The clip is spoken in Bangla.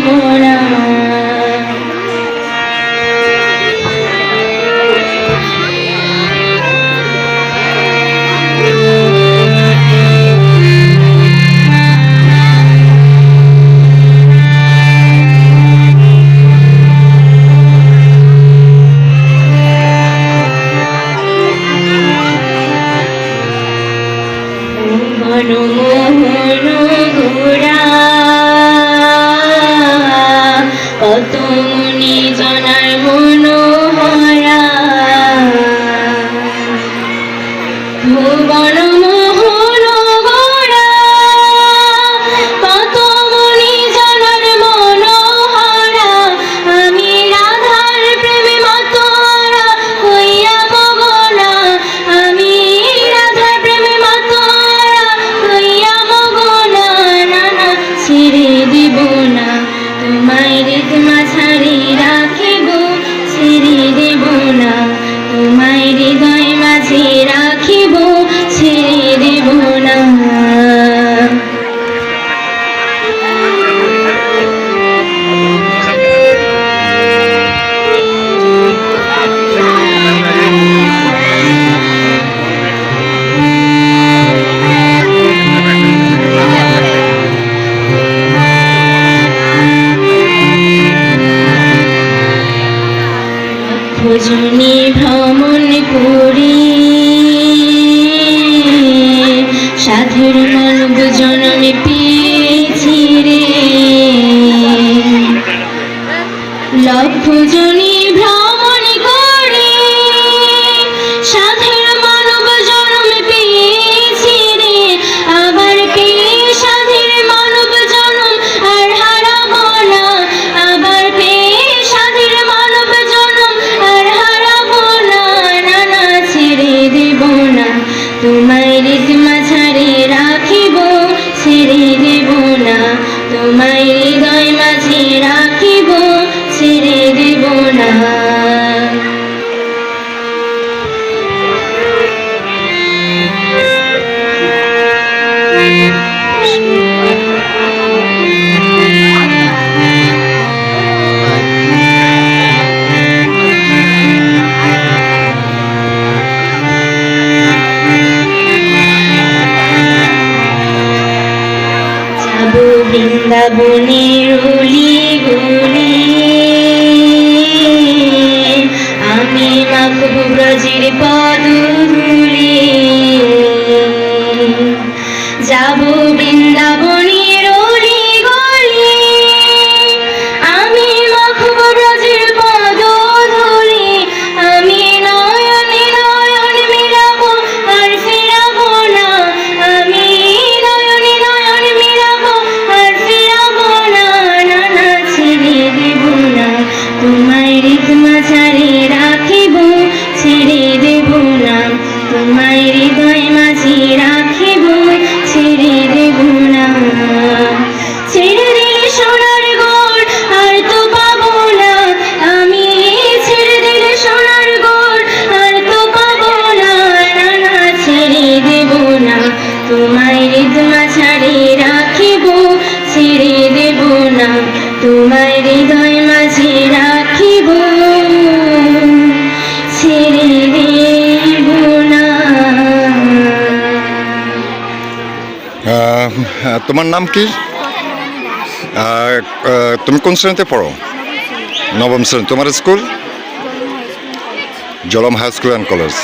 Thank. জমি ভ্রমণ করি। नहीं নবনীর উলি হ্যাঁ, তোমার নাম কি? তুমি কোন শ্রেণীতে পড়ো? নবম শ্রেণি। তোমার school? জলম high school and college.